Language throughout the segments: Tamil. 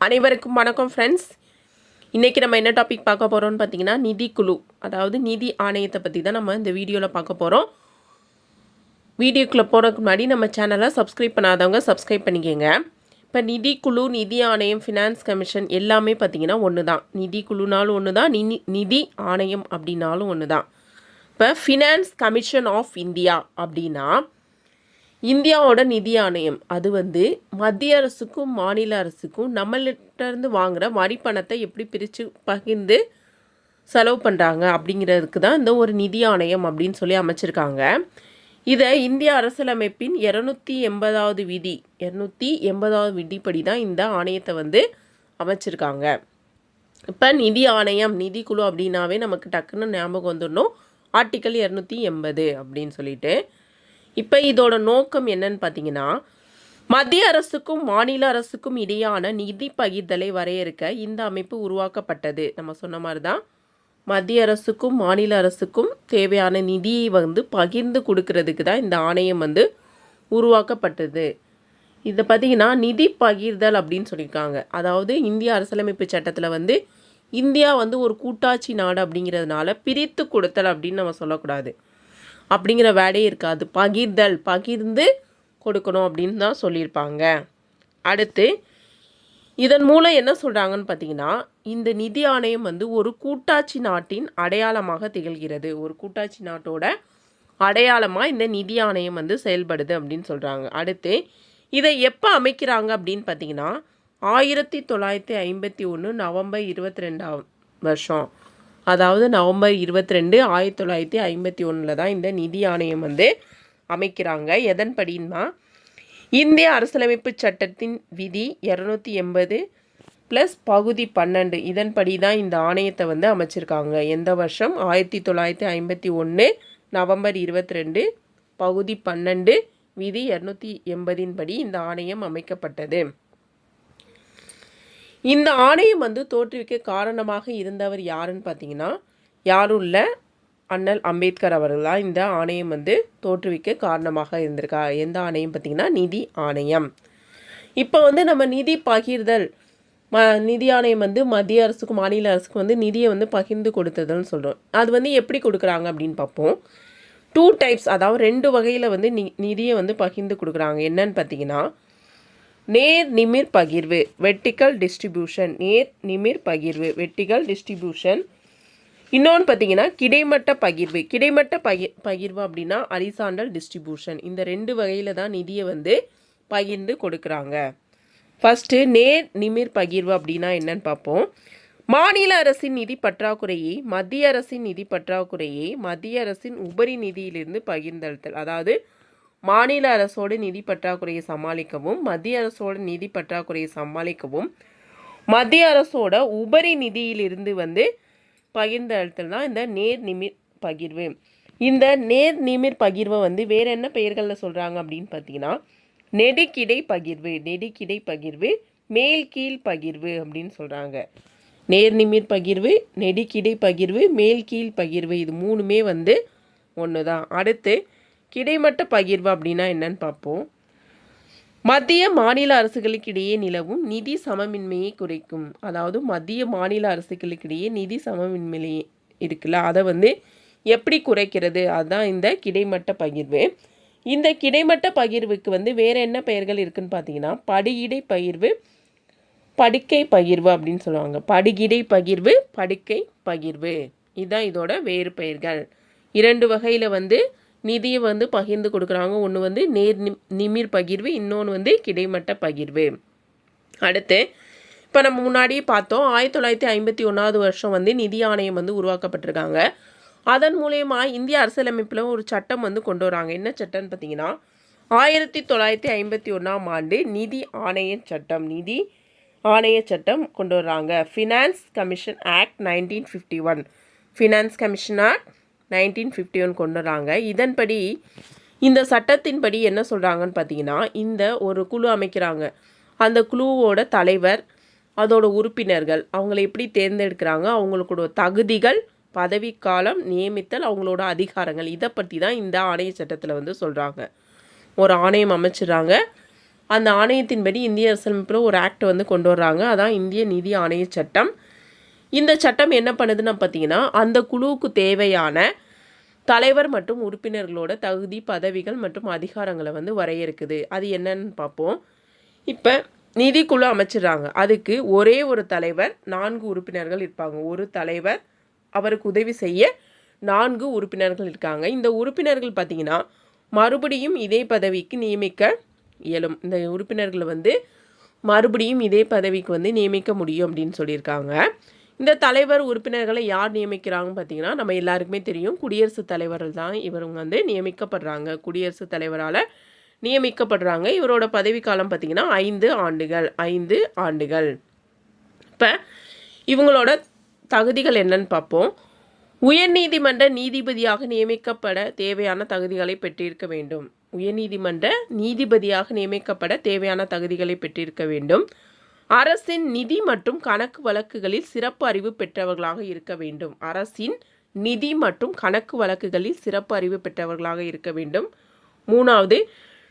அனைவருக்கும் வணக்கம் ஃப்ரெண்ட்ஸ் இன்றைக்கி நம்ம என்ன டாபிக் பார்க்க போகிறோம்னு பார்த்தீங்கன்னா நிதி குழு. அதாவது நிதி ஆணையத்தை பற்றி தான் நம்ம இந்த வீடியோவில் பார்க்க போகிறோம் வீடியோக்குள்ளே போகிறதுக்கு முன்னாடி நம்ம சேனலை சப்ஸ்கிரைப் பண்ணாதவங்க சப்ஸ்கிரைப் பண்ணிக்கோங்க. இப்போ நிதி குழு நிதி ஆணையம் ஃபினான்ஸ் கமிஷன் எல்லாமே பார்த்திங்கன்னா ஒன்று தான் நிதி குழுனாலும் ஒன்று தான் நிதி நிதி ஆணையம் அப்படின்னாலும் ஒன்று தான் இப்போ ஃபினான்ஸ் கமிஷன் ஆஃப் இந்தியா அப்படின்னா இந்தியாவோட நிதி ஆணையம். அது வந்து மத்திய அரசுக்கும் மாநில அரசுக்கும் நம்மள்கிட்ட இருந்து வரி பணத்தை எப்படி பிரித்து பகிர்ந்து செலவு பண்ணுறாங்க அப்படிங்கிறதுக்கு தான் இந்த ஒரு நிதி ஆணையம் அப்படின்னு சொல்லி அமைச்சிருக்காங்க. இதை இந்திய அரசியலமைப்பின் இரநூத்தி எண்பதாவது விதி இரநூத்தி எண்பதாவது விதிப்படி தான் இந்த ஆணையத்தை வந்து அமைச்சிருக்காங்க. இப்போ நிதி ஆணையம் நிதி குழு அப்படின்னாவே நமக்கு டக்குன்னு ஞாபகம் வந்துடணும் ஆர்டிக்கல் இரநூத்தி எண்பது அப்படின்னு சொல்லிட்டு. இப்போ இதோட நோக்கம் என்னன்னு பார்த்தீங்கன்னா மத்திய அரசுக்கும் மாநில அரசுக்கும் இடையான நிதி பகிர்தலை வரையறுக்க இந்த அமைப்பு உருவாக்கப்பட்டது. நம்ம சொன்ன மாதிரி தான் மத்திய அரசுக்கும் மாநில அரசுக்கும் தேவையான நிதியை வந்து பகிர்ந்து கொடுக்கறதுக்கு தான் இந்த ஆணையம் வந்து உருவாக்கப்பட்டது. இதை பார்த்தீங்கன்னா நிதி பகிர்தல் அப்படின்னு சொல்லியிருக்காங்க. அதாவது இந்திய அரசியலமைப்பு சட்டத்தில் வந்து இந்தியா வந்து ஒரு கூட்டாட்சி நாடு அப்படிங்கிறதுனால பிரித்து கொடுத்தல் அப்படின்னு நம்ம சொல்லக்கூடாது. அப்படிங்கிற வேலையே இருக்காது. பகிர்தல் பகிர்ந்து கொடுக்கணும் அப்படின்னு தான் சொல்லியிருப்பாங்க. அடுத்து இதன் மூலம் என்ன சொல்கிறாங்கன்னு பார்த்தீங்கன்னா இந்த நிதி ஆணையம் வந்து ஒரு கூட்டாட்சி நாட்டின் அடையாளமாக திகழ்கிறது. ஒரு கூட்டாட்சி நாட்டோட அடையாளமாக இந்த நிதி ஆணையம் வந்து செயல்படுது அப்படின்னு சொல்கிறாங்க அடுத்து இதை எப்போ அமைக்கிறாங்க அப்படின்னு பார்த்தீங்கன்னா ஆயிரத்தி தொள்ளாயிரத்தி ஐம்பத்தி ஒன்று நவம்பர் இருபத்தி ரெண்டாம் வருஷம். அதாவது நவம்பர் இருபத்தி ரெண்டு ஆயிரத்தி தொள்ளாயிரத்தி ஐம்பத்தி ஒன்றில் தான் இந்த நிதி ஆணையம் வந்து அமைக்கிறாங்க. எதன்படின்னா இந்திய அரசியலமைப்பு சட்டத்தின் விதி இரநூத்தி எண்பது ப்ளஸ் பகுதி பன்னெண்டு. இதன்படி தான் இந்த ஆணையத்தை வந்து அமைச்சிருக்காங்க. எந்த வருஷம்? ஆயிரத்தி தொள்ளாயிரத்தி ஐம்பத்தி ஒன்று நவம்பர் இருபத்தி ரெண்டு பகுதி பன்னெண்டு விதி இரநூத்தி எண்பதின் படி இந்த ஆணையம் அமைக்கப்பட்டது. இந்த ஆணையம் வந்து தோற்றுவிக்க காரணமாக இருந்தவர் யாருன்னு பார்த்தீங்கன்னா யாரும் இல்லை. அண்ணல் அம்பேத்கர் அவர்கள் தான் இந்த ஆணையம் வந்து தோற்றுவிக்க காரணமாக இருந்திருக்கா எந்த ஆணையம் பார்த்தீங்கன்னா நிதி ஆணையம். இப்போ வந்து நம்ம நிதி பகிர்தல் ம நிதி ஆணையம் வந்து மத்திய அரசுக்கும் மாநில அரசுக்கும் வந்து நிதியை வந்து பகிர்ந்து கொடுத்ததுன்னு சொல்கிறோம் அது வந்து எப்படி கொடுக்குறாங்க அப்படின்னு பார்ப்போம். டூ டைப்ஸ் அதாவது ரெண்டு வகையில் வந்து நி நிதியை வந்து பகிர்ந்து கொடுக்குறாங்க. என்னன்னு பார்த்தீங்கன்னா நேர் நிமிர் பகிர்வு வெர்டிக்கல் டிஸ்ட்ரிபியூஷன். நேர் நிமிர் பகிர்வு வெர்டிக்கல் டிஸ்ட்ரிபியூஷன். இன்னொன்று பார்த்தீங்கன்னா கிடைமட்ட பகிர்வு. கிடைமட்ட பகிர் பகிர்வு அப்படின்னா அரிசாண்டல் டிஸ்ட்ரிபியூஷன். இந்த ரெண்டு வகையில் தான் நிதியை வந்து பகிர்ந்து கொடுக்குறாங்க. ஃபஸ்ட்டு நேர் நிமிர் பகிர்வு அப்படின்னா என்னன்னு பார்ப்போம். மாநில அரசின் நிதி பற்றாக்குறையை மத்திய அரசின் நிதி பற்றாக்குறையை மத்திய அரசின் உபரி நிதியிலிருந்து பகிர்ந்தளித்தல். அதாவது மாநில அரசோட நிதி பற்றாக்குறையை சமாளிக்கவும் மத்திய அரசோட நிதி பற்றாக்குறையை சமாளிக்கவும் மத்திய அரசோட உபரி நிதியிலிருந்து வந்து பகிர்ந்தளித்தல் தான் இந்த நேர் நிமிர் பகிர்வு. இந்த நேர் நிமிர் பகிர்வை வந்து வேற என்ன பெயர்களில் சொல்கிறாங்க அப்படின்னு பார்த்தீங்கன்னா நெடுக்கிடை பகிர்வு நெடுக்கிடை பகிர்வு மேல் கீழ் பகிர்வு அப்படின்னு சொல்கிறாங்க நேர் நிமிர் பகிர்வு நெடுக்கிடை பகிர்வு மேல் கீழ் பகிர்வு இது மூணுமே வந்து ஒன்று தான் அடுத்து கிடைமட்ட பகிர்வு அப்படின்னா என்னன்னு பார்ப்போம். மத்திய மாநில அரசுகளுக்கிடையே நிலவும் நிதி சமமின்மையை குறைக்கும். அதாவது மத்திய மாநில அரசுகளுக்கிடையே நிதி சமமின்மை இருக்குல்ல அதை வந்து எப்படி குறைக்கிறது? அதுதான் இந்த கிடைமட்ட பகிர்வு. இந்த கிடைமட்ட பகிர்வுக்கு வந்து வேறு என்ன பெயர்கள் இருக்குதுன்னு பார்த்தீங்கன்னா படியிடை பகிர்வு படுக்கை பகிர்வு அப்படின்னு சொல்லுவாங்க. படுகிடை பகிர்வு படுக்கை பகிர்வு. இதுதான் இதோட வேறு பெயர்கள். இரண்டு வகையில் வந்து நிதியை வந்து பகிர்ந்து கொடுக்குறாங்க. ஒன்று வந்து நேர் நிமிர் பகிர்வு இன்னொன்று வந்து கிடைமட்ட பகிர்வு. அடுத்து இப்போ நம்ம முன்னாடியே பார்த்தோம். ஆயிரத்தி தொள்ளாயிரத்தி ஐம்பத்தி ஒன்றாவது வருஷம் வந்து நிதி ஆணையம் வந்து உருவாக்கப்பட்டிருக்காங்க. அதன் மூலயமா இந்திய அரசியலமைப்பில் ஒரு சட்டம் வந்து கொண்டு வராங்க. என்ன சட்டம்னு பார்த்தீங்கன்னா ஆயிரத்தி தொள்ளாயிரத்தி ஐம்பத்தி ஒன்றாம் ஆண்டு நிதி ஆணைய சட்டம் நிதி ஆணைய சட்டம் கொண்டு வர்றாங்க finance commission act nineteen fifty one finance commission act nineteen fifty one கொண்டு வராங்க இதன்படி இந்த சட்டத்தின்படி என்ன சொல்கிறாங்கன்னு பார்த்தீங்கன்னா இந்த ஒரு குழு அமைக்கிறாங்க. அந்த குழுவோட தலைவர் அதோட உறுப்பினர்கள் அவங்கள எப்படி தேர்ந்தெடுக்கிறாங்க அவங்களோட தகுதிகள் பதவிக்காலம் நியமித்தல் அவங்களோட அதிகாரங்கள் இதை பற்றி தான் இந்த ஆணைய சட்டத்தில் வந்து சொல்கிறாங்க ஒரு ஆணையம் அமைச்சிடுறாங்க. அந்த ஆணையத்தின்படி இந்திய அரசமைப்பில் ஒரு ஆக்ட் வந்து கொண்டு வர்றாங்க. அதான் இந்திய நிதி ஆணைய சட்டம். இந்த சட்டம் என்ன பண்ணுதுன்னு பார்த்தீங்கன்னா அந்த குழுவுக்கு தேவையான தலைவர் மற்றும் உறுப்பினர்களோட தகுதி பதவிகள் மற்றும் அதிகாரங்களை வந்து வரையறுக்குது. அது என்னன்னு பார்ப்போம் இப்போ நிதிக்குழு அமைச்சிடுறாங்க. அதுக்கு ஒரே ஒரு தலைவர் நான்கு உறுப்பினர்கள் இருப்பாங்க. ஒரு தலைவர் அவருக்கு உதவி செய்ய நான்கு உறுப்பினர்கள் இருக்காங்க. இந்த உறுப்பினர்கள் பார்த்தீங்கன்னா மறுபடியும் இதே பதவிக்கு நியமிக்க இயலும். இந்த உறுப்பினர்களை வந்து மறுபடியும் இதே பதவிக்கு வந்து நியமிக்க முடியும் அப்படின்னு சொல்லியிருக்காங்க. இந்த தலைவர் உறுப்பினர்களை யார் நியமிக்கிறாங்கன்னு பார்த்தீங்கன்னா நம்ம எல்லாருக்குமே தெரியும். குடியரசுத் தலைவர்கள் தான் இவங்க வந்து நியமிக்கப்படுறாங்க. குடியரசுத் தலைவரால் நியமிக்கப்படுறாங்க. இவரோட பதவிக்காலம் பார்த்திங்கன்னா ஐந்து ஆண்டுகள் ஐந்து ஆண்டுகள். இப்போ இவங்களோட தகுதிகள் என்னன்னு பார்ப்போம். உயர்நீதிமன்ற நீதிபதியாக நியமிக்கப்பட தேவையான தகுதிகளை பெற்றிருக்க வேண்டும். உயர்நீதிமன்ற நீதிபதியாக நியமிக்கப்பட தேவையான தகுதிகளை பெற்றிருக்க வேண்டும். அரசின் நிதி மற்றும் கணக்கு வழக்குகளில் சிறப்பு அறிவு பெற்றவர்களாக இருக்க வேண்டும். அரசின் நிதி மற்றும் கணக்கு வழக்குகளில் சிறப்பு அறிவு பெற்றவர்களாக இருக்க வேண்டும். மூணாவது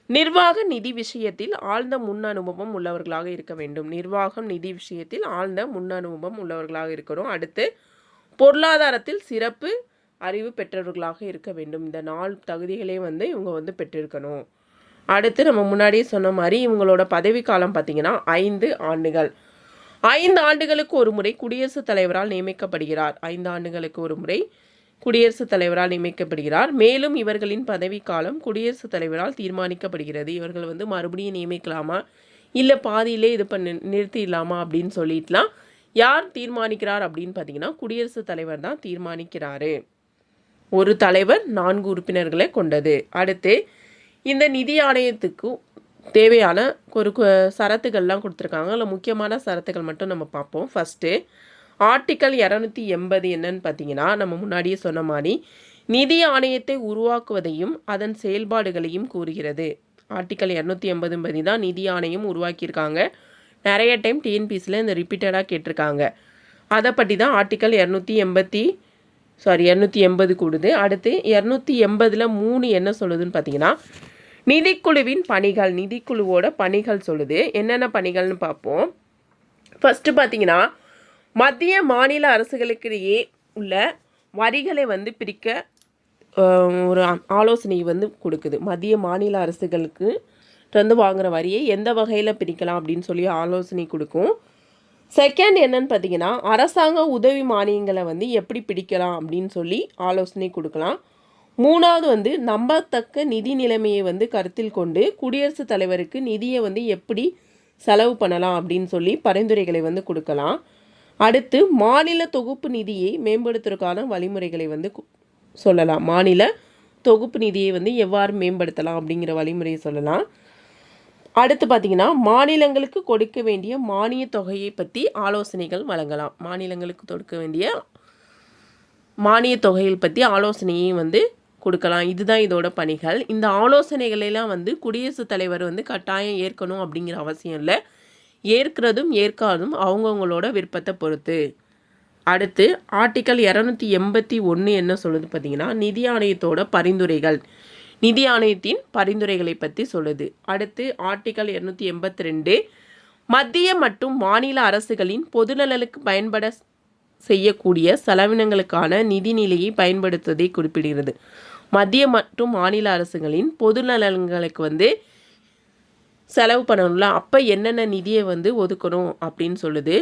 நிர்வாக நிதி விஷயத்தில் ஆழ்ந்த முன் அனுபவம் உள்ளவர்களாக இருக்க வேண்டும். நிர்வாகம் நிதி விஷயத்தில் ஆழ்ந்த முன் அனுபவம் உள்ளவர்களாக இருக்கணும். அடுத்து பொருளாதாரத்தில் சிறப்பு அறிவு பெற்றவர்களாக இருக்க வேண்டும். இந்த நாலு தகுதிகளே வந்து இவங்க வந்து பெற்றிருக்கணும். அடுத்து நம்ம முன்னாடியே சொன்ன மாதிரி இவங்களோட பதவிக்காலம் பார்த்தீங்கன்னா ஐந்து ஆண்டுகள். ஐந்து ஆண்டுகளுக்கு ஒரு முறை குடியரசுத் தலைவரால் நியமிக்கப்படுகிறார். ஐந்து ஆண்டுகளுக்கு ஒரு முறை குடியரசுத் தலைவரால் நியமிக்கப்படுகிறார். மேலும் இவர்களின் பதவிக்காலம் குடியரசுத் தலைவரால் தீர்மானிக்கப்படுகிறது. இவர்கள் வந்து மறுபடியும் நியமிக்கலாமா? இல்லை பாதியிலே இது பண்ணி நிறுத்திடலாமா அப்படின்னு சொல்லிட்டுலாம் யார் தீர்மானிக்கிறார் அப்படின்னு பார்த்தீங்கன்னா குடியரசுத் தலைவர் தான் தீர்மானிக்கிறாரு. ஒரு தலைவர் நான்கு உறுப்பினர்களை கொண்டது. அடுத்து இந்த நிதி ஆணையத்துக்கு தேவையான ஒரு கு- சரத்துகள்லாம் கொடுத்துருக்காங்க. அதில் முக்கியமான சரத்துகள் மட்டும் நம்ம பார்ப்போம். ஃபஸ்ட்டு ஆர்டிக்கல் இரநூத்தி எண்பது என்னன்னு பார்த்தீங்கன்னா நம்ம முன்னாடியே சொன்ன மாதிரி நிதி ஆணையத்தை உருவாக்குவதையும் அதன் செயல்பாடுகளையும் கூறுகிறது. ஆர்டிக்கல் இரநூத்தி எண்பது படி தான் நிதி ஆணையம் உருவாக்கியிருக்காங்க. நிறைய டைம் டிஎன்பிசியில் இந்த ரிப்பீட்டடாக கேட்டிருக்காங்க. அதை பற்றி தான் ஆர்டிக்கல் இரநூத்தி எண்பத்தி சாரி இரநூத்தி எண்பது கூடுது. அடுத்து இரநூத்தி எண்பதில் மூணு என்ன சொல்லுதுன்னு பார்த்தீங்கன்னா நிதிக்குழுவின் பணிகள் நிதிக்குழுவோட பணிகள் சொல்லுது. என்னென்ன பணிகள்னு பார்ப்போம். ஃபஸ்ட்டு பார்த்தீங்கன்னா மத்திய மாநில அரசுகளுக்கிடையே உள்ள வரிகளை வந்து பிரிக்க ஒரு ஆலோசனை வந்து கொடுக்குது. மத்திய மாநில அரசுகளுக்கு வந்து வாங்குகிற வரியை எந்த வகையில் பிரிக்கலாம் அப்படின்னு சொல்லி ஆலோசனை கொடுக்கும். செகண்ட் என்னன்னு பார்த்தீங்கன்னா அரசாங்க உதவி மானியங்களை வந்து எப்படி பிடிக்கலாம் அப்படின்னு சொல்லி ஆலோசனை கொடுக்கலாம். மூணாவது வந்து நம்பத்தக்க நிதி நிலைமையை வந்து கருத்தில் கொண்டு குடியரசுத் தலைவருக்கு நிதியை வந்து எப்படி செலவு பண்ணலாம் அப்படின்னு சொல்லி பரிந்துரைகளை வந்து கொடுக்கலாம். அடுத்து மாநில தொகுப்பு நிதியை மேம்படுத்துறதுக்கான வழிமுறைகளை வந்து கு- சொல்லலாம். மாநில தொகுப்பு நிதியை வந்து எவ்வாறு மேம்படுத்தலாம் அப்படிங்கிற வழிமுறையை சொல்லலாம். அடுத்து பார்த்தீங்கன்னா மாநிலங்களுக்கு கொடுக்க வேண்டிய மானிய தொகையை பற்றி ஆலோசனைகள் வழங்கலாம். மாநிலங்களுக்கு கொடுக்க வேண்டிய மானிய தொகையில் பற்றி ஆலோசனையும் வந்து கொடுக்கலாம். இதுதான் இதோட பணிகள். இந்த ஆலோசனைகளெல்லாம் வந்து குடியரசுத் தலைவர் வந்து கட்டாயம் ஏற்கணும் அப்படிங்கிற அவசியம் இல்லை. ஏற்கிறதும் ஏற்காதும் அவங்கவுங்களோட விருப்பத்தை பொறுத்து. அடுத்து ஆர்டிக்கல் இரநூத்தி எண்பத்தி ஒன்று என்ன சொல்லுது பார்த்தீங்கன்னா நிதி ஆணையத்தோட பரிந்துரைகள். நிதி ஆணையத்தின் பரிந்துரைகளை பற்றி சொல்லுது. அடுத்து ஆர்டிக்கல் இரநூத்தி எண்பத்தி ரெண்டு. மத்திய மற்றும் மாநில அரசுகளின் பொதுநலனுக்கு பயன்பட செய்யக்கூடிய செலவினங்களுக்கான நிதிநிலையை பயன்படுத்துவதை குறிப்பிடுகிறது. மத்திய மற்றும் மாநில அரசுகளின் பொது நலன்களுக்கு வந்து செலவு பண்ணணும்ல. அப்போ என்னென்ன நிதியை வந்து ஒதுக்கணும் அப்படின்னு சொல்லுது.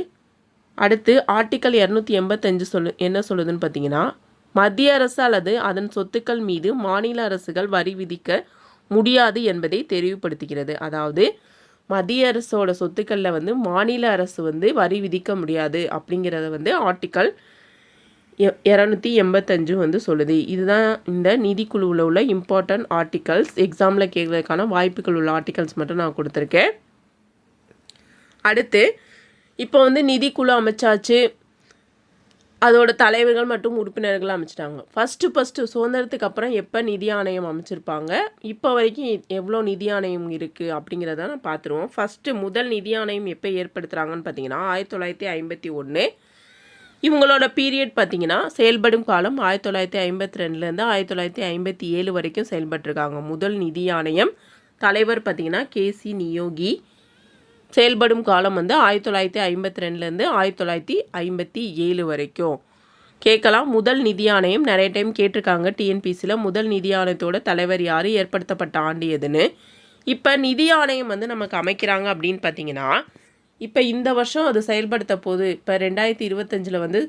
அடுத்து ஆர்டிக்கல் இரநூத்தி எண்பத்தஞ்சு சொல்லு என்ன சொல்லுதுன்னு பார்த்தீங்கன்னா மத்திய அரசு அல்லது அதன் சொத்துக்கள் மீது மாநில அரசுகள் வரி விதிக்க முடியாது என்பதை தெரிவுபடுத்துகிறது. அதாவது மத்திய அரசோட சொத்துக்களில் வந்து மாநில அரசு வந்து வரி விதிக்க முடியாது அப்படிங்கிறத வந்து ஆர்டிக்கல் இரநூத்தி எண்பத்தஞ்சு வந்து சொல்லுது. இதுதான் இந்த நிதிக்குழுவில் உள்ள இம்பார்ட்டன்ட் ஆர்டிகல்ஸ் எக்ஸாமில் கேட்கறதுக்கான வாய்ப்புகள் உள்ள ஆர்டிகல்ஸ் மட்டும் நான் கொடுத்துருக்கேன். அடுத்து இப்போ வந்து நிதிக்குழு அமைச்சாச்சு. அதோட தலைவர்கள் மற்றும் உறுப்பினர்கள் அமைச்சிட்டாங்க. ஃபஸ்ட்டு ஃபஸ்ட்டு சுதந்திரத்துக்கு அப்புறம் எப்போ நிதி ஆணையம் அமைச்சிருப்பாங்க? இப்போ வரைக்கும் எவ்வளோ நிதி ஆணையம் இருக்குது அப்படிங்கிறத நான் பார்த்துருவோம். ஃபஸ்ட்டு முதல் நிதி ஆணையம் எப்போ ஏற்படுத்துகிறாங்கன்னு பார்த்தீங்கன்னா ஆயிரத்தி தொள்ளாயிரத்தி ஐம்பத்தி ஒன்று இவங்களோட பீரியட் பார்த்தீங்கன்னா செயல்படும் காலம் ஆயிரத்தி தொள்ளாயிரத்தி ஐம்பத்தி ரெண்டுலேருந்து ஆயிரத்தி தொள்ளாயிரத்தி ஐம்பத்தி ஏழு வரைக்கும் செயல்பட்டிருக்காங்க. முதல் நிதி ஆணையம் தலைவர் பார்த்தீங்கன்னா கேசி நியோகி. செயல்படும் காலம் வந்து ஆயிரத்தி தொள்ளாயிரத்தி ஐம்பத்தி ரெண்டுலேருந்து ஆயிரத்தி தொள்ளாயிரத்தி ஐம்பத்தி ஏழு வரைக்கும். கேட்கலாம். முதல் நிதி ஆணையம் நிறைய டைம் கேட்டிருக்காங்க டிஎன்பிசியில் முதல் நிதி ஆணையத்தோட தலைவர் யார்? ஏற்படுத்தப்பட்ட ஆண்டு எதுன்னு. இப்போ நிதி ஆணையம் வந்து நமக்கு அமைக்கிறாங்க அப்படின்னு பார்த்தீங்கன்னா இப்போ இந்த வருஷம் அது செயல்படுத்த போது இப்போ ரெண்டாயிரத்தி இருபத்தஞ்சில் வந்து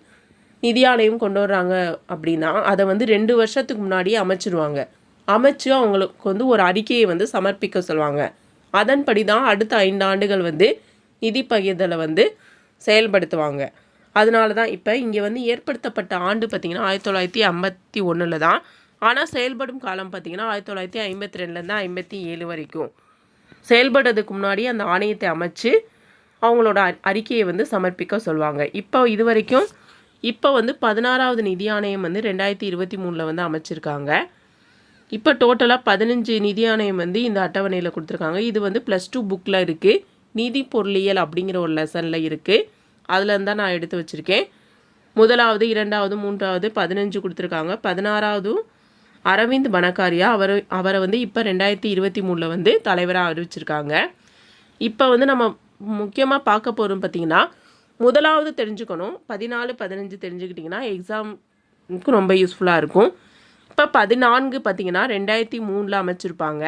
நிதி ஆணையம் கொண்டு வர்றாங்க அப்படின்னா அதை வந்து ரெண்டு வருஷத்துக்கு முன்னாடியே அமைச்சிருவாங்க. அமைச்சு அவங்களுக்கு வந்து ஒரு அறிக்கையை வந்து சமர்ப்பிக்க சொல்லுவாங்க. அதன்படி தான் அடுத்த ஐந்து ஆண்டுகள் வந்து நிதி பகிர்தலை வந்து செயல்படுத்துவாங்க. அதனால தான் இப்போ இங்கே வந்து ஏற்படுத்தப்பட்ட ஆண்டு பார்த்திங்கன்னா ஆயிரத்தி தொள்ளாயிரத்தி ஐம்பத்தி ஒன்றில் தான். ஆனால் செயல்படும் காலம் பார்த்திங்கன்னா ஆயிரத்தி தொள்ளாயிரத்தி ஐம்பத்தி ரெண்டுலேருந்து ஐம்பத்தி ஏழு வரைக்கும். செயல்படுறதுக்கு முன்னாடி அந்த ஆணையத்தை அமைச்சு அவங்களோட அ- அறிக்கையை வந்து சமர்ப்பிக்க சொல்லுவாங்க இப்போ இது வரைக்கும் இப்போ வந்து பதினாறாவது நிதி ஆணையம் வந்து ரெண்டாயிரத்தி இருபத்தி மூணில் வந்து அமைச்சிருக்காங்க. இப்போ டோட்டலாக பதினஞ்சு நிதி ஆணையம் வந்து இந்த அட்டவணையில் கொடுத்துருக்காங்க. இது வந்து ப்ளஸ் டூ புக்கில் இருக்குது நிதி பொருளியல் அப்படிங்கிற ஒரு லெசனில் இருக்குது அதில் தான் நான் எடுத்து வச்சுருக்கேன். முதலாவது இரண்டாவது மூன்றாவது பதினஞ்சு கொடுத்துருக்காங்க. பதினாறாவதும் அரவிந்த் பனகாரியா அவர் அவரை வந்து இப்போ ரெண்டாயிரத்தி இருபத்தி மூணில் வந்து தலைவராக அறிவிச்சிருக்காங்க. இப்போ வந்து நம்ம முக்கியமாக பார்க்க போகிறோம் பார்த்தீங்கன்னா முதலாவது தெரிஞ்சுக்கணும். பதினாலு பதினஞ்சு தெரிஞ்சுக்கிட்டிங்கன்னா எக்ஸாமுக்கு ரொம்ப யூஸ்ஃபுல்லாக இருக்கும். இப்போ பதினான்கு பார்த்தீங்கன்னா ரெண்டாயிரத்தி மூணில் அமைச்சிருப்பாங்க.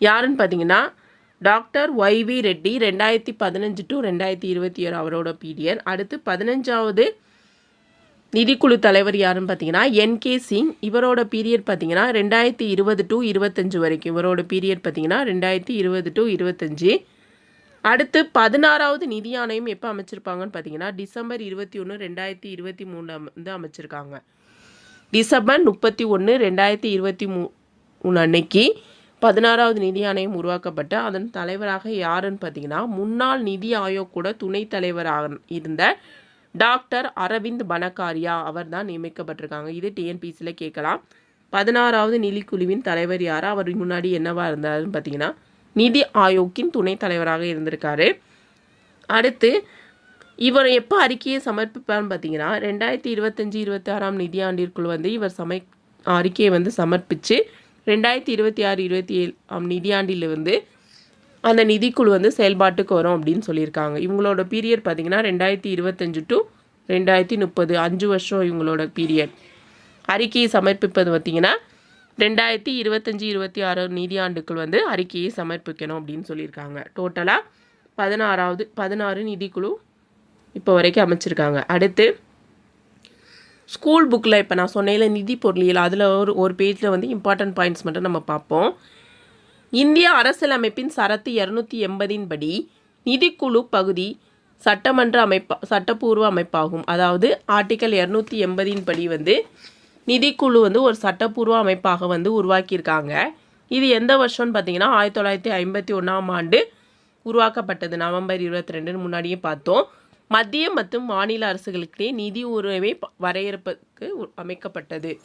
யாருன்னு பார்த்தீங்கன்னா டாக்டர் ஒய்வி ரெட்டி ரெண்டாயிரத்தி பதினஞ்சு டு ரெண்டாயிரத்தி இருபத்தி ஏழு அவரோட பீரியட். அடுத்து பதினஞ்சாவது நிதிக்குழு தலைவர் யாருன்னு பார்த்தீங்கன்னா என்கே சிங் இவரோட பீரியட் பார்த்தீங்கன்னா ரெண்டாயிரத்தி இருபது டு இருபத்தஞ்சு வரைக்கும். இவரோட பீரியட் பார்த்தீங்கன்னா ரெண்டாயிரத்தி இருபது டு இருபத்தஞ்சு. அடுத்து பதினாறாவது நிதி ஆணையம் எப்போ அமைச்சிருப்பாங்கன்னு பார்த்தீங்கன்னா டிசம்பர் இருபத்தி ஒன்று ரெண்டாயிரத்தி இருபத்தி மூணு வந்து அமைச்சிருக்காங்க. டிசம்பர் முப்பத்தி ஒன்று ரெண்டாயிரத்தி இருபத்தி மூணு அன்னைக்கு பதினாறாவது நிதி ஆணையம் உருவாக்கப்பட்ட அதன் தலைவராக யாருன்னு பார்த்தீங்கன்னா முன்னாள் நிதி ஆயோக் கூட துணைத் தலைவராக இருந்த டாக்டர் அரவிந்த் பனகாரியா அவர் தான் நியமிக்கப்பட்டிருக்காங்க. இது டிஎன்பிசியில் கேட்கலாம். பதினாறாவது நிதிக்குழுவின் தலைவர் யார்? அவர் முன்னாடி என்னவா இருந்தாருன்னு பார்த்தீங்கன்னா நிதி ஆயோக்கின் துணைத் தலைவராக இருந்திருக்காரு. அடுத்து இவர் எப்போ அறிக்கையை சமர்ப்பிப்பார்னு பார்த்தீங்கன்னா ரெண்டாயிரத்தி இருபத்தஞ்சி இருபத்தி ஆறாம் நிதியாண்டிற்குள் வந்து இவர் சமை அறிக்கையை வந்து சமர்ப்பித்து ரெண்டாயிரத்தி இருபத்தி ஆறு இருபத்தி ஏழு ஆம் நிதியாண்டில் வந்து அந்த நிதிக்குழு வந்து செயல்பாட்டுக்கு வரும் அப்படின்னு சொல்லியிருக்காங்க. இவங்களோட பீரியட் பார்த்தீங்கன்னா ரெண்டாயிரத்தி இருபத்தஞ்சு டு ரெண்டாயிரத்தி முப்பது அஞ்சு வருஷம் இவங்களோட பீரியட் அறிக்கையை சமர்ப்பிப்பது பார்த்தீங்கன்னா ரெண்டாயிரத்தி இருபத்தஞ்சி இருபத்தி ஆறு நிதியாண்டுக்குள் வந்து அறிக்கையை சமர்ப்பிக்கணும் அப்படின்னு சொல்லியிருக்காங்க. டோட்டலாக பதினாறாவது பதினாறு நிதிக்குழு இப்போ வரைக்கும் அமைச்சிருக்காங்க. அடுத்து ஸ்கூல் புக்கில் இப்போ நான் சொன்னேன்ல நிதி பொருளியல் அதில் ஒரு ஒரு பேஜில் வந்து இம்பார்ட்டன்ட் பாயிண்ட்ஸ் மட்டும் நம்ம பார்ப்போம். இந்திய அரசியலமைப்பின் சரத்து இரநூத்தி எண்பதின் படி நிதிக்குழு பகுதி சட்டமன்ற அமைப்பா சட்டப்பூர்வ அமைப்பாகும். அதாவது ஆர்டிக்கல் இரநூத்தி எண்பதின் படி வந்து நிதிக்குழு வந்து ஒரு சட்டப்பூர்வ அமைப்பாக வந்து உருவாக்கியிருக்காங்க. இது எந்த வருஷம்னு பார்த்தீங்கன்னா ஆயிரத்தி தொள்ளாயிரத்தி ஐம்பத்தி ஒன்றாம் ஆண்டு உருவாக்கப்பட்டது. நவம்பர் இருபத்தி ரெண்டுன்னு முன்னாடியே பார்த்தோம். மத்திய மற்றும் மாநில அரசுகளுக்கிடையே நிதி உறவை ப- வரையறுப்பதற்கு அமைக்கப்பட்டது.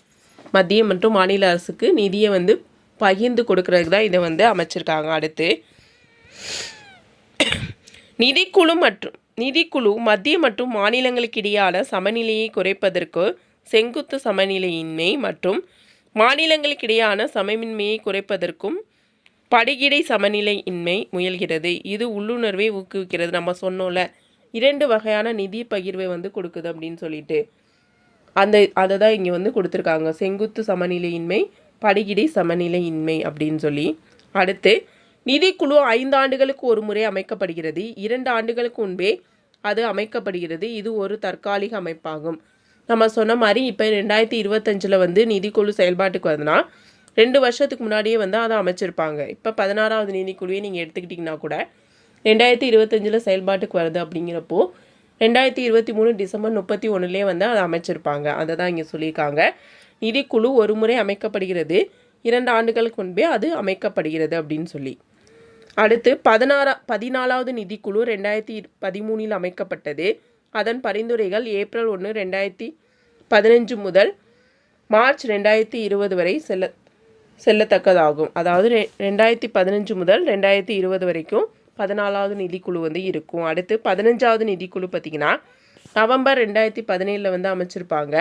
மத்திய மற்றும் மாநில அரசுக்கு நிதியை வந்து பகிர்ந்து கொடுக்கறதுக்கு தான் இதை வந்து அமைச்சிருக்காங்க அடுத்து. நிதிக்குழு மற்றும் நிதிக்குழு மத்திய மற்றும் மாநிலங்களுக்கிடையான சமநிலையை குறைப்பதற்கு செங்குத்து சமநிலையின்மை மற்றும் மாநிலங்களுக்கிடையான சமமின்மையை குறைப்பதற்கும் படிகிடை சமநிலையின்மை முயல்கிறது. இது உள்ளுணர்வை ஊக்குவிக்கிறது. நம்ம சொன்னோம்ல இரண்டு வகையான நிதி பகிர்வை வந்து கொடுக்குது அப்படின்னு சொல்லிட்டு. அந்த அதை தான் இங்கே வந்து கொடுத்துருக்காங்க. செங்குத்து சமநிலையின்மை படிகிடை சமநிலையின்மை அப்படின்னு சொல்லி. அடுத்து நிதிக்குழு ஐந்து ஆண்டுகளுக்கு ஒரு முறை அமைக்கப்படுகிறது. இரண்டு ஆண்டுகளுக்கு முன்பே அது அமைக்கப்படுகிறது. இது ஒரு தற்காலிக அமைப்பாகும். நம்ம சொன்ன மாதிரி இப்போ ரெண்டாயிரத்தி இருபத்தஞ்சில் வந்து நிதிக்குழு செயல்பாட்டுக்கு வருதுன்னா ரெண்டு வருஷத்துக்கு முன்னாடியே வந்து அதை அமைச்சிருப்பாங்க. இப்போ பதினாறாவது நிதிக்குழுவே நீங்கள் எடுத்துக்கிட்டிங்கன்னா கூட ரெண்டாயிரத்தி இருபத்தஞ்சில் செயல்பாட்டுக்கு வருது அப்படிங்கிறப்போ ரெண்டாயிரத்தி இருபத்தி மூணு டிசம்பர் முப்பத்தி ஒன்றுலேயே வந்து அதை அமைச்சிருப்பாங்க. அதை தான் இங்கே சொல்லியிருக்காங்க. நிதிக்குழு ஒரு முறை அமைக்கப்படுகிறது. இரண்டு ஆண்டுகளுக்கு முன்பே அது அமைக்கப்படுகிறது அப்படின்னு சொல்லி. அடுத்து பதினாறா பதினாலாவது நிதிக்குழு ரெண்டாயிரத்தி பதிமூணில் அமைக்கப்பட்டது. அதன் பரிந்துரைகள் ஏப்ரல் ஒன்று ரெண்டாயிரத்தி பதினஞ்சு முதல் மார்ச் ரெண்டாயிரத்தி இருபது வரை செல்ல செல்லத்தக்கதாகும். அதாவது ரெ ரெண்டாயிரத்தி பதினஞ்சு முதல் ரெண்டாயிரத்தி இருபது வரைக்கும் பதினாலாவது நிதிக்குழு வந்து இருக்கும். அடுத்து பதினஞ்சாவது நிதிக்குழு பார்த்திங்கன்னா நவம்பர் ரெண்டாயிரத்தி பதினேழில் வந்து அமைச்சிருப்பாங்க.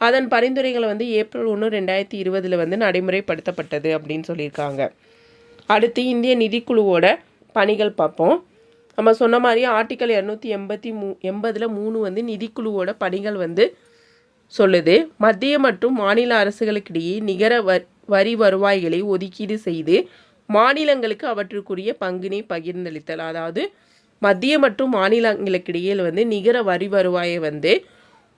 அதன் பரிந்துரைகளை வந்து ஏப்ரல் ஒன்று ரெண்டாயிரத்தி இருபதில் வந்து நடைமுறைப்படுத்தப்பட்டது அப்படின்னு சொல்லியிருக்காங்க. அடுத்து இந்திய நிதிக்குழுவோட பணிகள் பார்ப்போம். நம்ம சொன்ன மாதிரி ஆர்டிக்கல் இரநூத்தி எண்பத்தி மூ எண்பதில் மூணு வந்து நிதிக்குழுவோட பணிகள் வந்து சொல்லுது மத்திய மற்றும் மாநில அரசுகளுக்கிடையே நிகர வரி வருவாய்களை ஒதுக்கீடு செய்து மாநிலங்களுக்கு அவற்றுக்குரிய பங்கினை பகிர்ந்தளித்தல். அதாவது மத்திய மற்றும் மாநிலங்களுக்கிடையே வந்து நிகர வரி வருவாயை வந்து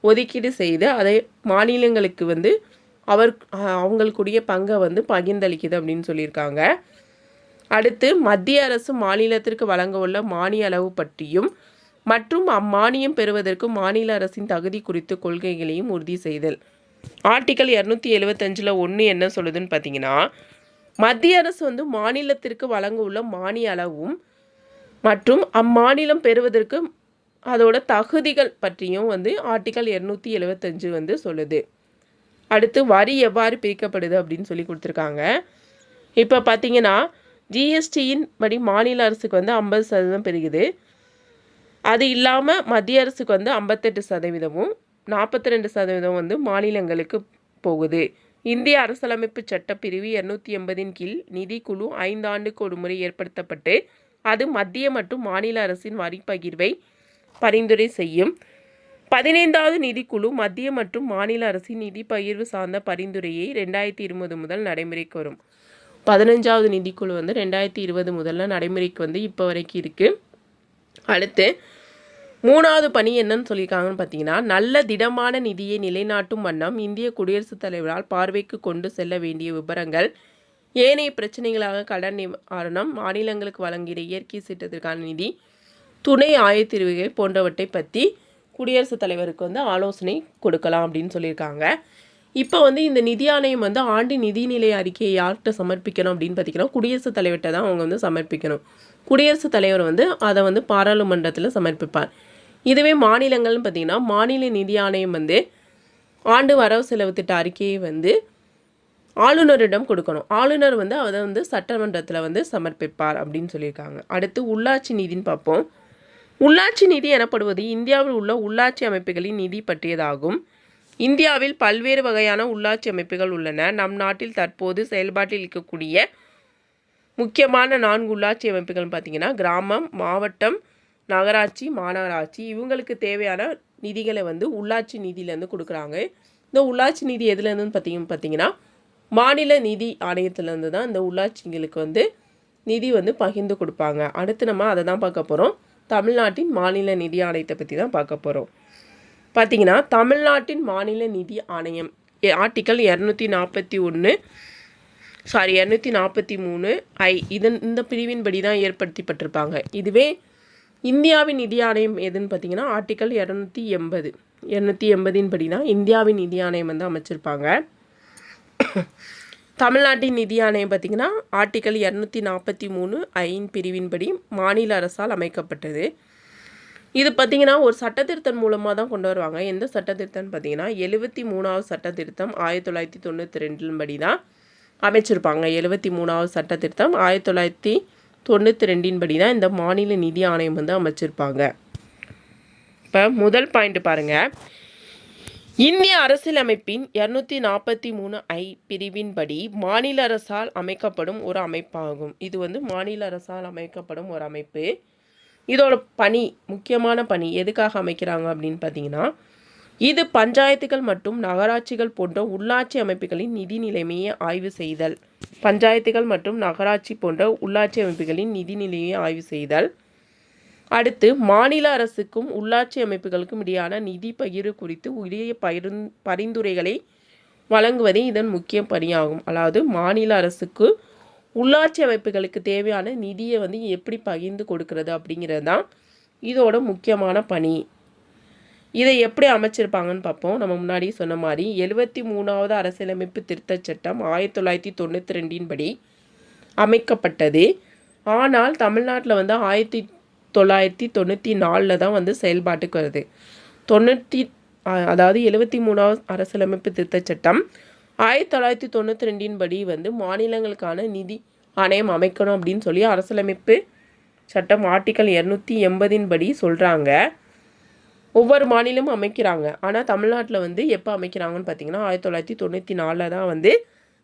ஒதுக்கீடு செய்து அதை மாநிலங்களுக்கு வந்து அவர் அவங்களுக்குரிய பங்கை வந்து பகிர்ந்தளிக்குது அப்படின்னு சொல்லியிருக்காங்க. அடுத்து மத்திய அரசு மாநிலத்திற்கு வழங்க உள்ள மானிய அளவு பற்றியும் மற்றும் அம்மானியம் பெறுவதற்கு மாநில அரசின் தகுதி குறித்து கொள்கைகளையும் உறுதி செய்தல். ஆர்டிக்கல் இரநூத்தி எழுவத்தஞ்சில் ஒன்று என்ன சொல்லுதுன்னு பார்த்தீங்கன்னா மத்திய அரசு வந்து மாநிலத்திற்கு வழங்க உள்ள மானிய அளவும் மற்றும் அம்மாநிலம் பெறுவதற்கு அதோட தகுதிகள் பற்றியும் வந்து ஆர்டிக்கல் இரநூத்தி எழுவத்தஞ்சு வந்து சொல்லுது. அடுத்து வரி எவ்வாறு பிரிக்கப்படுது அப்படின்னு சொல்லி கொடுத்துருக்காங்க. இப்போ பார்த்தீங்கன்னா ஜிஎஸ்டியின் படி மாநில அரசுக்கு வந்து ஐம்பது சதவீதம் பெருகுது. அது இல்லாமல் மத்திய அரசுக்கு வந்து ஐம்பத்தெட்டு சதவீதமும் நாற்பத்தி ரெண்டு சதவீதம் வந்து மாநிலங்களுக்கு போகுது. இந்திய அரசியலமைப்பு சட்டப்பிரிவு இரநூத்தி எண்பதின் கீழ் நிதிக்குழு ஐந்தாண்டுக்கு ஒரு முறை ஏற்படுத்தப்பட்டு அது மத்திய மற்றும் மாநில அரசின் வரி பகிர்வை பரிந்துரை செய்யும். பதினைந்தாவது நிதிக்குழு மத்திய மற்றும் மாநில அரசின் நிதி பகிர்வு சார்ந்த பரிந்துரையை ரெண்டாயிரத்தி இருபது முதல் நடைமுறைக்கு வரும். பதினஞ்சாவது நிதிக்குழு வந்து ரெண்டாயிரத்தி இருபது முதல்ல நடைமுறைக்கு வந்து இப்போ வரைக்கும் இருக்குது அடுத்து மூணாவது பணி என்னன்னு சொல்லியிருக்காங்கன்னு பார்த்தீங்கன்னா நல்ல திடமான நிதியை நிலைநாட்டும் வண்ணம் இந்திய குடியரசுத் தலைவரால் பார்வைக்கு கொண்டு செல்ல வேண்டிய விபரங்கள் ஏனைய பிரச்சனைகளாக கடன் நிவாரணம் மாநிலங்களுக்கு வழங்குகிற இயற்கை சீற்றத்திற்கான நிதி துணை ஆயத்தீர்வுகள் போன்றவற்றை பற்றி குடியரசுத் தலைவருக்கு வந்து ஆலோசனை கொடுக்கலாம் அப்படின்னு சொல்லியிருக்காங்க. இப்போ வந்து இந்த நிதி ஆணையம் வந்து ஆண்டு நிதிநிலை அறிக்கையை யார்கிட்ட சமர்ப்பிக்கணும் அப்படின்னு பார்த்தீங்கன்னா குடியரசுத் தலைவர்கிட்ட தான் அவங்க வந்து சமர்ப்பிக்கணும். குடியரசுத் தலைவர் வந்து அதை வந்து பாராளுமன்றத்தில் சமர்ப்பிப்பார். இதுவே மாநிலங்கள்னு பார்த்தீங்கன்னா மாநில நிதி ஆணையம் வந்து ஆண்டு வரவு செலவு திட்ட அறிக்கையை வந்து ஆளுநரிடம் கொடுக்கணும். ஆளுநர் வந்து அதை வந்து சட்டமன்றத்தில் வந்து சமர்ப்பிப்பார் அப்படின்னு சொல்லியிருக்காங்க. அடுத்து உள்ளாட்சி நிதின்னு பார்ப்போம். உள்ளாட்சி நிதி எனப்படுவது இந்தியாவில் உள்ள உள்ளாட்சி அமைப்புகளின் நிதி பற்றியதாகும். இந்தியாவில் பல்வேறு வகையான உள்ளாட்சி அமைப்புகள் உள்ளன. நம் நாட்டில் தற்போது செயல்பாட்டில் இருக்கக்கூடிய முக்கியமான நான்கு உள்ளாட்சி அமைப்புகள் பார்த்தீங்கன்னா கிராமம் மாவட்டம் நகராட்சி மாநகராட்சி. இவங்களுக்கு தேவையான நிதிகளை வந்து உள்ளாட்சி நிதியிலேருந்து கொடுக்குறாங்க. இந்த உள்ளாட்சி நிதி எதுலேருந்துன்னு பார்த்திங்க பார்த்தீங்கன்னா மாநில நிதி ஆணையத்திலேருந்து தான் இந்த உள்ளாட்சிங்களுக்கு வந்து நிதி வந்து பகிர்ந்து கொடுப்பாங்க. அடுத்து நம்ம அதை தான் பார்க்க போகிறோம் தமிழ்நாட்டின் மாநில நிதி ஆணையத்தை பற்றி தான் பார்க்க போகிறோம் பார்த்தீங்கன்னா தமிழ்நாட்டின் மாநில நிதி ஆணையம் ஆர்டிக்கல் இரநூத்தி நாற்பத்தி ஒன்று சாரி இரநூத்தி நாற்பத்தி மூணு. ஐ இதன் இந்த பிரிவின்படி தான் ஏற்படுத்தப்பட்டிருப்பாங்க. இதுவே இந்தியாவின் நிதி ஆணையம் எதுன்னு பார்த்தீங்கன்னா ஆர்டிக்கல் இரநூத்தி எண்பது. இரநூத்தி எண்பதின் படி தான் இந்தியாவின் நிதி ஆணையம் வந்து அமைச்சிருப்பாங்க. தமிழ்நாட்டின் நிதி ஆணையம் பார்த்தீங்கன்னா ஆர்டிக்கல் இரநூத்தி நாற்பத்தி மூணு ஐன் பிரிவின்படி மாநில அரசால் அமைக்கப்பட்டது. இது பார்த்திங்கன்னா ஒரு சட்டதிருத்தம் மூலமாக தான் கொண்டு வருவாங்க. எந்த சட்ட பார்த்தீங்கன்னா எழுபத்தி மூணாவது சட்ட திருத்தம் ஆயிரத்தி தொள்ளாயிரத்தி தொண்ணூற்றி ரெண்டின் படி தான் அமைச்சிருப்பாங்க. எழுபத்தி மூணாவது சட்ட திருத்தம் ஆயிரத்தி தொள்ளாயிரத்தி தொண்ணூற்றி ரெண்டின் படி தான் இந்த மாநில நிதி ஆணையம் வந்து அமைச்சிருப்பாங்க. இப்போ முதல் பாயிண்ட் பாருங்கள் இந்திய அரசியலமைப்பின் இரநூத்தி நாற்பத்தி மூணு ஐ பிரிவின்படி மாநில அரசால் அமைக்கப்படும் ஒரு அமைப்பாகும். இது வந்து மாநில அரசால் அமைக்கப்படும் ஒரு அமைப்பு. இதோட பணி முக்கியமான பணி எதுக்காக அமைக்கிறாங்க அப்படின்னு பார்த்தீங்கன்னா இது பஞ்சாயத்துகள் மற்றும் நகராட்சிகள் போன்ற உள்ளாட்சி அமைப்புகளின் நிதி நிலைமையை ஆய்வு செய்தல். பஞ்சாயத்துகள் மற்றும் நகராட்சி போன்ற உள்ளாட்சி அமைப்புகளின் நிதி நிலையை ஆய்வு செய்தல். அடுத்து மாநில அரசுக்கும் உள்ளாட்சி அமைப்புகளுக்கும் இடையான நிதி பகிர்வு குறித்து உரிய பரிந் பரிந்துரைகளை வழங்குவதே இதன் முக்கிய பணியாகும். அதாவது மாநில அரசுக்கு உள்ளாட்சி அமைப்புகளுக்கு தேவையான நிதியை வந்து எப்படி பகிர்ந்து கொடுக்கறது அப்படிங்கிறது தான் இதோட முக்கியமான பணி. இதை எப்படி அமைச்சிருப்பாங்கன்னு பார்ப்போம். நம்ம முன்னாடி சொன்ன மாதிரி எழுபத்தி மூணாவது அரசியலமைப்பு திருத்தச் சட்டம் ஆயிரத்தி தொள்ளாயிரத்தி தொண்ணூற்றி ரெண்டின் படி அமைக்கப்பட்டது. ஆனால் தமிழ்நாட்டில் வந்து ஆயிரத்தி தொள்ளாயிரத்தி தொண்ணூற்றி நாலில் தான் வந்து செயல்பாட்டுக்கு வருது. தொண்ணூற்றி அதாவது எழுபத்தி மூணாவது அரசியலமைப்பு திருத்தச் சட்டம் ஆயிரத்தி தொள்ளாயிரத்தி தொண்ணூற்றி ரெண்டின் படி வந்து மாநிலங்களுக்கான நிதி ஆணையம் அமைக்கணும் அப்படின்னு சொல்லி அரசியலமைப்பு சட்டம் ஆர்டிக்கல் இரநூத்தி எண்பதின் படி சொல்கிறாங்க ஒவ்வொரு மாநிலமும் அமைக்கிறாங்க. ஆனால் தமிழ்நாட்டில் வந்து எப்போ அமைக்கிறாங்கன்னு பார்த்தீங்கன்னா ஆயிரத்தி தொள்ளாயிரத்தி தொண்ணூற்றி நாலில் தான் வந்து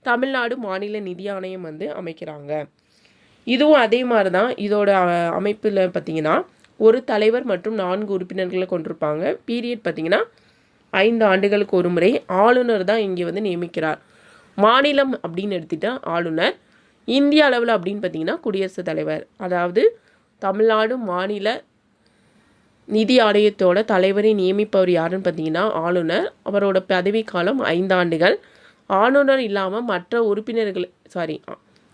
தமிழ்நாடு மாநில நிதி ஆணையம் வந்து அமைக்கிறாங்க. இதுவும் அதே மாதிரி தான் இதோட அமைப்பில் பார்த்தீங்கன்னா ஒரு தலைவர் மற்றும் நான்கு உறுப்பினர்களை கொண்டிருப்பாங்க. பீரியட் பார்த்தீங்கன்னா ஐந்து ஆண்டுகளுக்கு ஒரு முறை. ஆளுநர் தான் இங்கே வந்து நியமிக்கிறார். மாநிலம் அப்படின்னு எடுத்துட்டா ஆளுநர். இந்திய அளவில் அப்படின்னு பார்த்தீங்கன்னா குடியரசுத் தலைவர். அதாவது தமிழ்நாடு மாநில நிதி ஆணையத்தோட தலைவரை நியமிப்பவர் யாருன்னு பார்த்தீங்கன்னா ஆளுநர். அவரோட பதவிக்காலம் ஐந்தாண்டுகள். ஆளுநர் இல்லாமல் மற்ற உறுப்பினர்கள் சாரி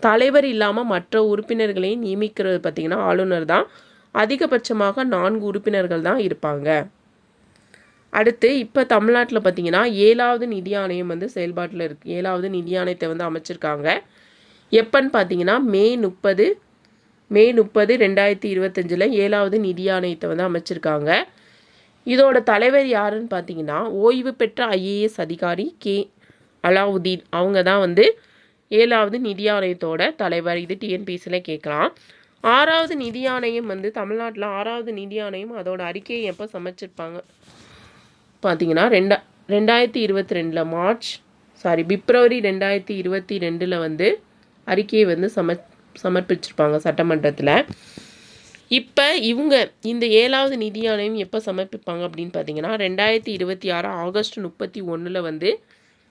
தலைவர் இல்லாமல் மற்ற உறுப்பினர்களை நியமிக்கிறது பார்த்தீங்கன்னா ஆளுநர் தான். அதிகபட்சமாக நான்கு உறுப்பினர்கள் தான் இருப்பாங்க. அடுத்து இப்போ தமிழ்நாட்டில் பார்த்தீங்கன்னா ஏழாவது நிதி ஆணையம் வந்து செயல்பாட்டில் இருக்குது ஏழாவது நிதி ஆணையத்தை வந்து அமைச்சிருக்காங்க. எப்பன்னு பார்த்தீங்கன்னா மே முப்பது மே முப்பது ரெண்டாயிரத்தி இருபத்தஞ்சில் ஏழாவது நிதி ஆணையத்தை வந்து அமைச்சிருக்காங்க. இதோட தலைவர் யாருன்னு பார்த்தீங்கன்னா ஓய்வு பெற்ற ஐஏஎஸ் அதிகாரி கே. அலாவுதீன். அவங்க தான் வந்து ஏழாவது நிதி ஆணையத்தோட தலைவர். இது டிஎன்பிசியில் கேட்கலாம் ஆறாவது நிதி ஆணையம் வந்து தமிழ்நாட்டில் ஆறாவது நிதி ஆணையம் அதோட அறிக்கையை எப்போ சமைச்சிருப்பாங்க? பார்த்தீங்கன்னா ரெண்டா ரெண்டாயிரத்தி இருபத்தி ரெண்டில் மார்ச் சாரி பிப்ரவரி ரெண்டாயிரத்தி இருபத்தி ரெண்டில் வந்து அறிக்கையை வந்து சம சமர்ப்பிச்சிருப்பாங்க சட்டமன்றத்தில். இப்போ இவங்க இந்த ஏழாவது நிதி ஆணையம் எப்போ சமர்ப்பிப்பாங்க அப்படின்னு பார்த்தீங்கன்னா ரெண்டாயிரத்தி இருபத்தி ஆறு ஆகஸ்ட் முப்பத்தி ஒன்றில் வந்து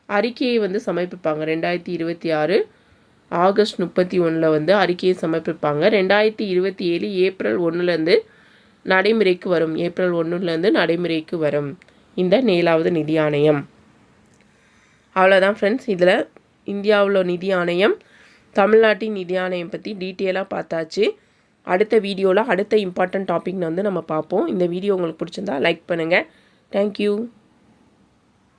அறிக்கையை வந்து சமர்ப்பிப்பாங்க. ரெண்டாயிரத்தி இருபத்தி ஆறு ஆகஸ்ட் முப்பத்தி ஒன்றில் வந்து அறிக்கையை சமர்ப்பிப்பாங்க. ரெண்டாயிரத்தி இருபத்தி ஏழு ஏப்ரல் ஒன்றுலேருந்து நடைமுறைக்கு வரும். ஏப்ரல் ஒன்றுலேருந்து நடைமுறைக்கு வரும் இந்த ஏழாவது நிதி ஆணையம் அவ்வளோதான் ஃப்ரெண்ட்ஸ் இதில் இந்தியாவில் நிதி ஆணையம் தமிழ்நாட்டின் நிதி ஆணையம் பற்றி டீட்டெயிலாக பார்த்தாச்சு. அடுத்த வீடியோவில் அடுத்த இம்பார்ட்டன்ட் டாபிக்னு வந்து நம்ம பார்ப்போம். இந்த வீடியோ உங்களுக்கு பிடிச்சிருந்தா லைக் பண்ணுங்கள் தேங்க்யூ